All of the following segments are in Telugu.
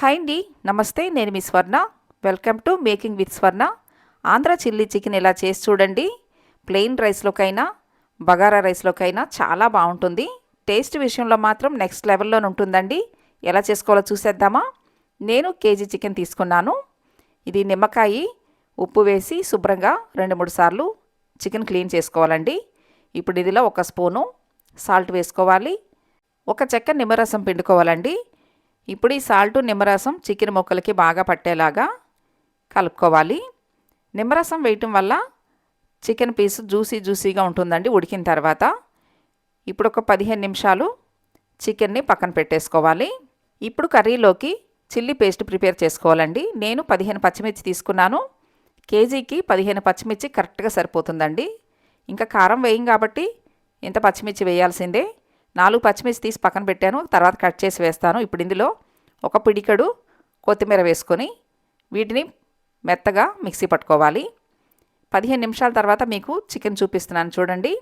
హాయ్ అండి నమస్తే నేను మీ Swarna. Welcome to making with Swarna Andhra chilli chicken ఇలా చేసి చూడండి. ప్లెయిన్ రైస్లోకైనా బగారా రైస్లోకైనా చాలా బాగుంటుంది. టేస్ట్ విషయంలో మాత్రం నెక్స్ట్ లెవెల్లో ఉంటుందండి. ఎలా చేసుకోవాలో చూసేద్దామా? నేను కేజీ చికెన్ తీసుకున్నాను. ఇది నిమ్మకాయ ఉప్పు వేసి శుభ్రంగా రెండు మూడు సార్లు చికెన్ క్లీన్ చేసుకోవాలండి. ఇప్పుడు ఇదిలో ఒక స్పూను సాల్ట్ వేసుకోవాలి. ఒక చెక్క నిమ్మరసం పిండుకోవాలండి. ఇప్పుడు ఈ సాల్ట్ నిమ్మరసం చికెన్ ముక్కలకి బాగా పట్టేలాగా కలుపుకోవాలి. నిమ్మరసం వేయటం వల్ల చికెన్ పీస్ జ్యూసీ జ్యూసీగా ఉంటుందండి ఉడికిన తర్వాత. ఇప్పుడు ఒక పదిహేను నిమిషాలు చికెన్ని పక్కన పెట్టేసుకోవాలి. ఇప్పుడు కర్రీలోకి చిల్లీ పేస్ట్ ప్రిపేర్ చేసుకోవాలండి. నేను పదిహేను పచ్చిమిర్చి తీసుకున్నాను. కేజీకి పదిహేను పచ్చిమిర్చి కరెక్ట్గా సరిపోతుందండి. ఇంకా కారం వేయం కాబట్టి ఇంత పచ్చిమిర్చి వేయాల్సిందే. నాలుగు పచ్చిమిర్చి తీసి పక్కన పెట్టాను. తర్వాత కట్ చేసి వేస్తాను. ఇప్పుడు ఇందులో ఒక పిడికడు కొత్తిమీర వేసుకొని వీటిని మెత్తగా మిక్సీ పట్టుకోవాలి. పదిహేను నిమిషాల తర్వాత మీకు చికెన్ చూపిస్తున్నాను చూడండి.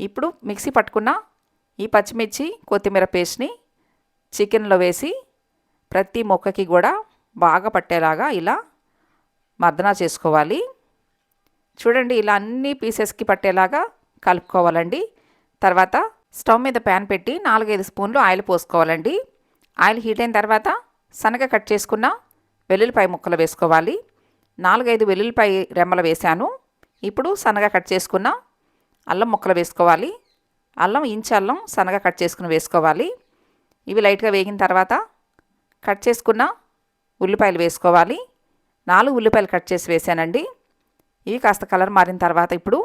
ఇప్పుడు మిక్సీ పట్టుకున్న ఈ పచ్చిమిర్చి కొత్తిమీర పేస్ట్ని చికెన్లో వేసి ప్రతి మొక్కకి కూడా బాగా పట్టేలాగా ఇలా మర్దన చేసుకోవాలి. చూడండి ఇలా అన్ని పీసెస్కి పట్టేలాగా కలుపుకోవాలండి. తర్వాత స్టవ్ మీద ప్యాన్ పెట్టి నాలుగైదు స్పూన్లు ఆయిల్ పోసుకోవాలండి. ఆయిల్ హీట్ అయిన తర్వాత సన్నగా కట్ చేసుకున్న వెల్లుల్లిపాయ ముక్కలు వేసుకోవాలి. నాలుగైదు వెల్లుల్లిపాయ రెమ్మలు వేశాను. ఇప్పుడు సన్నగా కట్ చేసుకున్న అల్లం ముక్కలు వేసుకోవాలి. అల్లం ఇంచు అల్లం సన్నగా కట్ చేసుకుని వేసుకోవాలి. ఇవి లైట్గా వేగిన తర్వాత కట్ చేసుకున్న ఉల్లిపాయలు వేసుకోవాలి. నాలుగు ఉల్లిపాయలు కట్ చేసి వేసానండి ఇవి కాస్త కలర్ మారిన తర్వాత ఇప్పుడు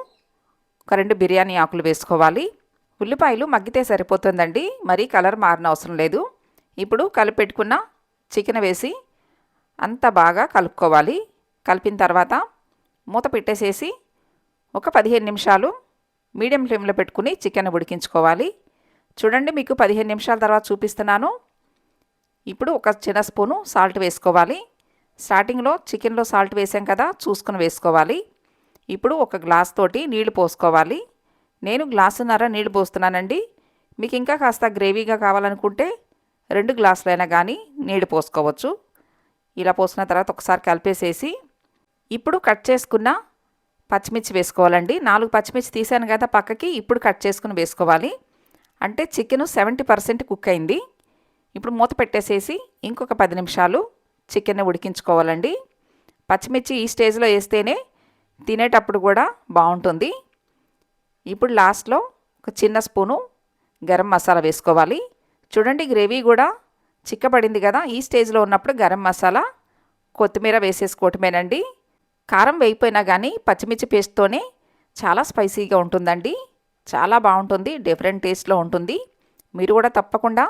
ఒక రెండు బిర్యానీ ఆకులు వేసుకోవాలి. ఉల్లిపాయలు మగ్గితే సరిపోతుందండి. మరీ కలర్ మారిన అవసరం లేదు. ఇప్పుడు కలిపెట్టుకున్న చికెన్ వేసి అంత బాగా కలుపుకోవాలి. కలిపిన తర్వాత మూత పెట్టేసేసి ఒక పదిహేను నిమిషాలు మీడియం ఫ్లేమ్లో పెట్టుకుని చికెన్ ఉడికించుకోవాలి. చూడండి మీకు పదిహేను నిమిషాల తర్వాత చూపిస్తున్నాను. ఇప్పుడు ఒక చిన్న స్పూను సాల్ట్ వేసుకోవాలి. స్టార్టింగ్లో చికెన్లో సాల్ట్ వేసాం కదా చూసుకుని వేసుకోవాలి. ఇప్పుడు ఒక గ్లాస్ తోటి నీళ్ళు పోసుకోవాలి. నేను గ్లాసున్నర నీళ్ళు పోస్తున్నానండి. మీకు ఇంకా కాస్త గ్రేవీగా కావాలనుకుంటే రెండు గ్లాసులైనా కానీ నీళ్ళు పోసుకోవచ్చు. ఇలా పోసిన తర్వాత ఒకసారి కలిపేసేసి ఇప్పుడు కట్ చేసుకున్న పచ్చిమిర్చి వేసుకోవాలండి. నాలుగు పచ్చిమిర్చి తీసాను కదా పక్కకి ఇప్పుడు కట్ చేసుకుని వేసుకోవాలి. అంటే చికెన్ సెవెంటీ పర్సెంట్ కుక్ అయింది. ఇప్పుడు మూత పెట్టేసేసి ఇంకొక పది నిమిషాలు చికెన్ని ఉడికించుకోవాలండి. పచ్చిమిర్చి ఈ స్టేజ్లో వేస్తేనే తినేటప్పుడు కూడా బాగుంటుంది. ఇప్పుడు లాస్ట్లో ఒక చిన్న స్పూను గరం మసాలా వేసుకోవాలి. చూడండి గ్రేవీ కూడా చిక్కబడింది కదా. ఈ స్టేజ్లో ఉన్నప్పుడు గరం మసాలా కొత్తిమీర వేసేసుకోవటమేనండి కారం వేయిపోయినా కానీ పచ్చిమిర్చి పేస్ట్తోనే చాలా స్పైసీగా ఉంటుందండి. చాలా బాగుంటుంది డిఫరెంట్ టేస్ట్లో ఉంటుంది. మీరు కూడా తప్పకుండా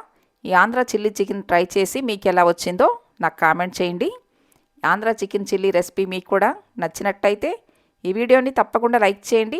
ఈ ఆంధ్ర చిల్లీ చికెన్ ట్రై చేసి మీకు ఎలా వచ్చిందో నాకు కామెంట్ చేయండి. ఆంధ్ర చికెన్ చిల్లీ రెసిపీ మీకు కూడా నచ్చినట్టయితే ఈ వీడియోని తప్పకుండా లైక్ చేయండి.